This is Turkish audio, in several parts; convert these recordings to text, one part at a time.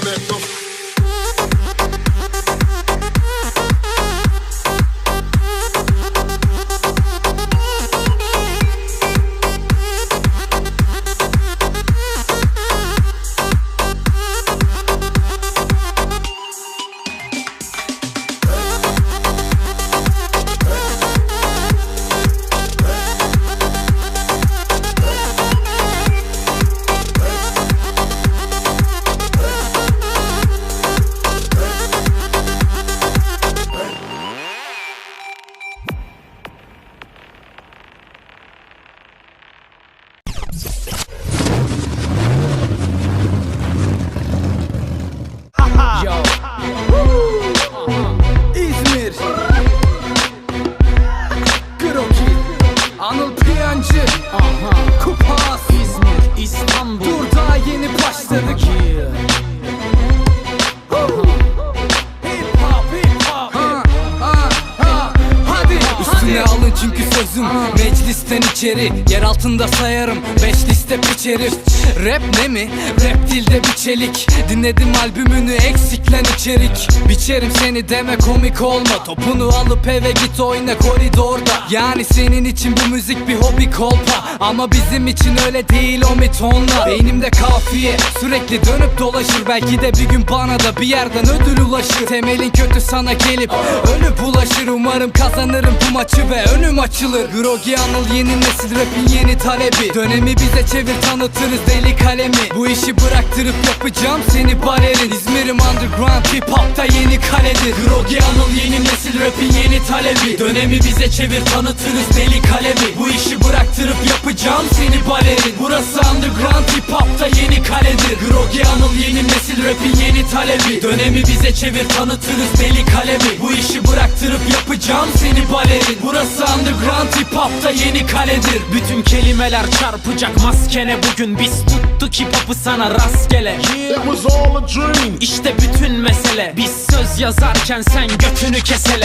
talentos. İzmir. Kroki. Anıl Piyancı. Aha. Kupas. İzmir İstanbul. Dur daha yeni başladık. İçeri. Yer altında sayarım Beş liste piç herif Rap ne mi? Rap dilde bir çelik. Dinledim albümünü eksiklen içerik. Biçerim seni deme komik olma. Topunu alıp eve git oyna koridorda. Yani senin için bu müzik bir hobi kolpa. Ama bizim için öyle değil o mitonla Beynimde kafiye sürekli dönüp dolaşır. Belki de bir gün bana da bir yerden ödül ulaşır. Temelin kötü sana gelip ölüp ulaşır. Umarım kazanırım bu maçı ve önüm açılır. Grogi Anıl yeni nesil rapin yeni talebi. Dönemi bize çevir tanıtırız deli kalemi. Bu işi bıraktırıp yapacağım seni balerin. İzmir'im underground hip hop'ta yeni kaledir. Grogi Anıl yeni nesil rapin yeni talebi. Dönemi bize çevir tanıtırız deli kalemi. Bu işi bıraktırıp yapacağım seni balerin Burası underground hip hop'ta yeni kaledir. Grogi Anıl yeni nesil rapin yeni talebi. Dönemi bize çevir tanıtırız deli kalemi. Bu işi bıraktırıp yapacağım seni balerin Burası underground hip hop'ta yeni kaledir. Bütün kelimeler çarpacak maskene. Bugün biz tuttuk hip hop'u sana rastgele. It was all a dream. İşte bütün mesele. Biz söz yazarken sen götünü kesele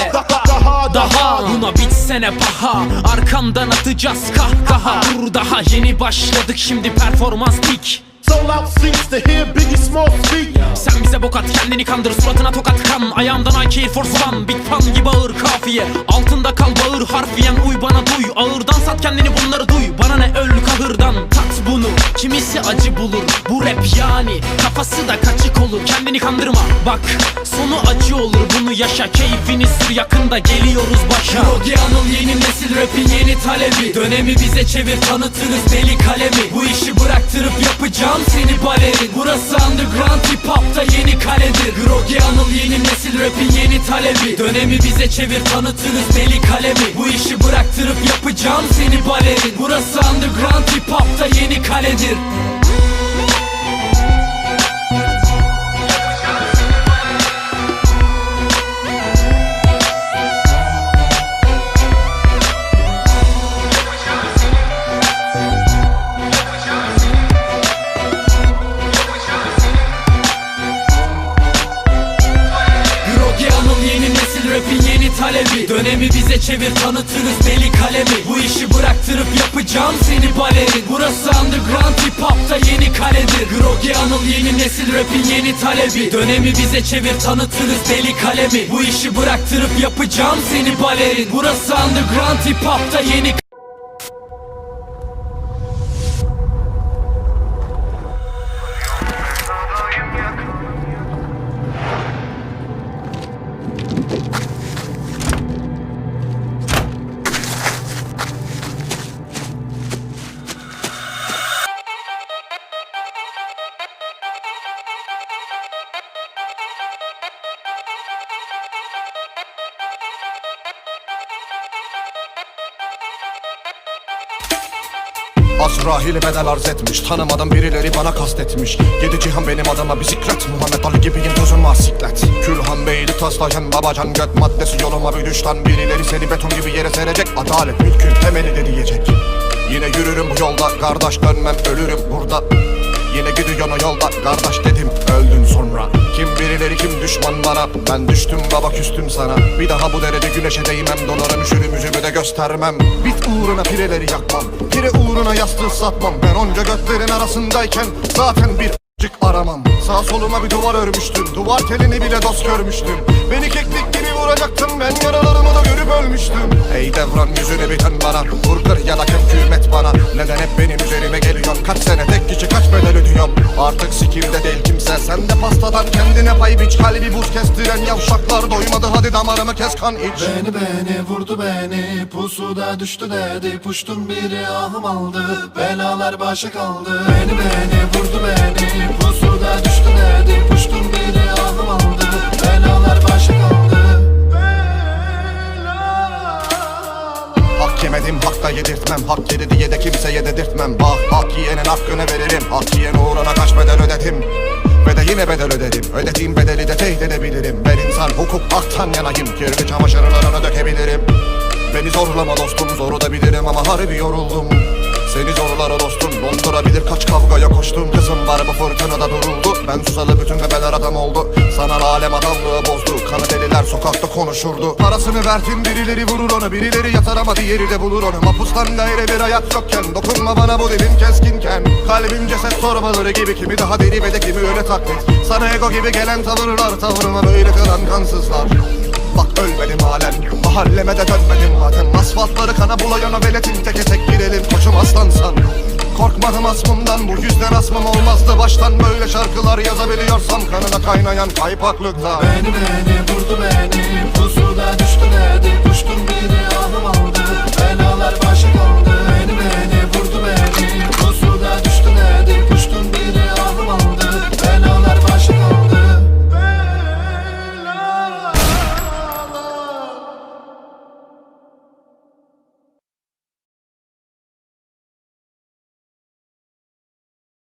Daha. Daha. Buna bitsene paha. Arkamdan atacağız kahkaha. Dur daha yeni başladık. Şimdi performans pik Sold out seats to hear Biggie Small speak. Sen bize bok at kendini kandır suratına tokat kan. Ayağımdan AK Air Force One Big Pan gibi ağır kafiye. Altında kal bağır harfiyen uy bana duy. Ağırdan sat kendini bunları duy. Bana ne öl kahırdan. Tat bunu Kimisi acı bulur. Bu rap yani Kafası da kaçık olur. Kendini kandırma Bak sonu acı olur. Bunu yaşa Keyfini sür yakında geliyoruz başa. Grogi Anıl yeni nesil rapin yeni talebi. Dönemi bize çevir tanıtırız deli kalemi. Bu işi bıraktırıp yapacağım seni balerin Burası underground hip hop'ta yeni kaledir. Grogi Anıl yeni nesil rapin yeni talebi. Dönemi bize çevir tanıtırız deli kalemi. Bu işi bıraktırıp yapacağım seni balerin. Burası underground hip hop'ta yeni kaledir çevir tanıtırız deli kalemi. Bu işi bıraktırıp yapacağım seni balerin. Burası underground hip hop'ta yeni kaledir. Grogi Anıl yeni nesil rapin yeni talebi. Dönemi bize çevir tanıtırız deli kalemi. Bu işi bıraktırıp yapacağım seni balerin. Burası underground hip hop'ta yeni Azrail bedel arz etmiş. Tanımadım birileri bana kastetmiş Yedi cihan benim adıma bisiklet Muhammed Ali gibiyim tozum var siklet. Külhan beyli taslayan babacan göt maddesi. Yoluma bir düşten birileri seni beton gibi yere serecek. Adalet mülkün temeli de diyecek. Yine yürürüm bu yolda Kardeş dönmem ölürüm burada. Yine gidiyorsun o yolda Kardeş dedim Kim birileri kim düşman bana Ben düştüm baba küstüm sana. Bir daha bu derece güneşe değmem Dolarım üşürüm yüzümü de göstermem. Bit uğruna pireleri yakmam Pire uğruna yastığı satmam. Ben onca göklerin arasındayken Zaten bir Cık aramam. Sağ soluma bir duvar örmüştün Duvar telini bile dost görmüştüm. Beni keklik gibi vuracaktın Ben yaralarımı da görüp ölmüştüm. Ey devran yüzünü biten bana Vur kır ya da hükümet bana. Neden hep benim Sen de pastadan kendine pay biç. Kalbi buz kestiren yavşaklar doymadı. Hadi damarımı kes kan iç. Beni beni vurdu beni. Pusuda düştü dedi. Puştum biri ahım aldı. Belalar başa kaldı. Beni beni vurdu beni. Pusuda düştü dedi. Puştum biri ahım aldı. Belalar başa kaldı. Hak yemedim hakta yedirtmem. Hak yedi diye de kimseye dedirtmem. Bak hak yiyenin hakkını veririm. Hak yiyen uğruna kaç bedel ödedim yine bedel ödedim Ödediğim bedeli de teyit edebilirim. Ben insan hukuk haktan yanayım. Kirli çamaşırlarını dökebilirim. Beni zorlama dostum zoru da bilirim ama harbi yoruldum Seni zorlar dostum dondurabilir. Kaç kavgaya koştum. Kızım var bu fırtınada duruldu. Ben susalı bütün bebeler adam oldu. Sana alem adamlığı bozdu. Kanı deliler sokakta konuşurdu. Parasını verdin birileri vurur onu. Birileri yatar ama diğeri de bulur onu. Mapustan gayrı bir hayat yokken Dokunma bana bu dilin keskinken. Kalbim ceset torbaları gibi Kimi daha deri ve de kimi öyle taklit. Sana ego gibi gelen tavırlar Tavrıma böyle kılan kansızlar. Bak ölmedim halen Mahalleme de dönmedim. Madem Asfaltları kana bulayan o veletin Teke tek aslansan Korkmadım asmımdan bu yüzden asmım olmazdı. Baştan böyle şarkılar yazabiliyorsam Kanına kaynayan kaypaklıkta Beni beni vurdu beni Pusuda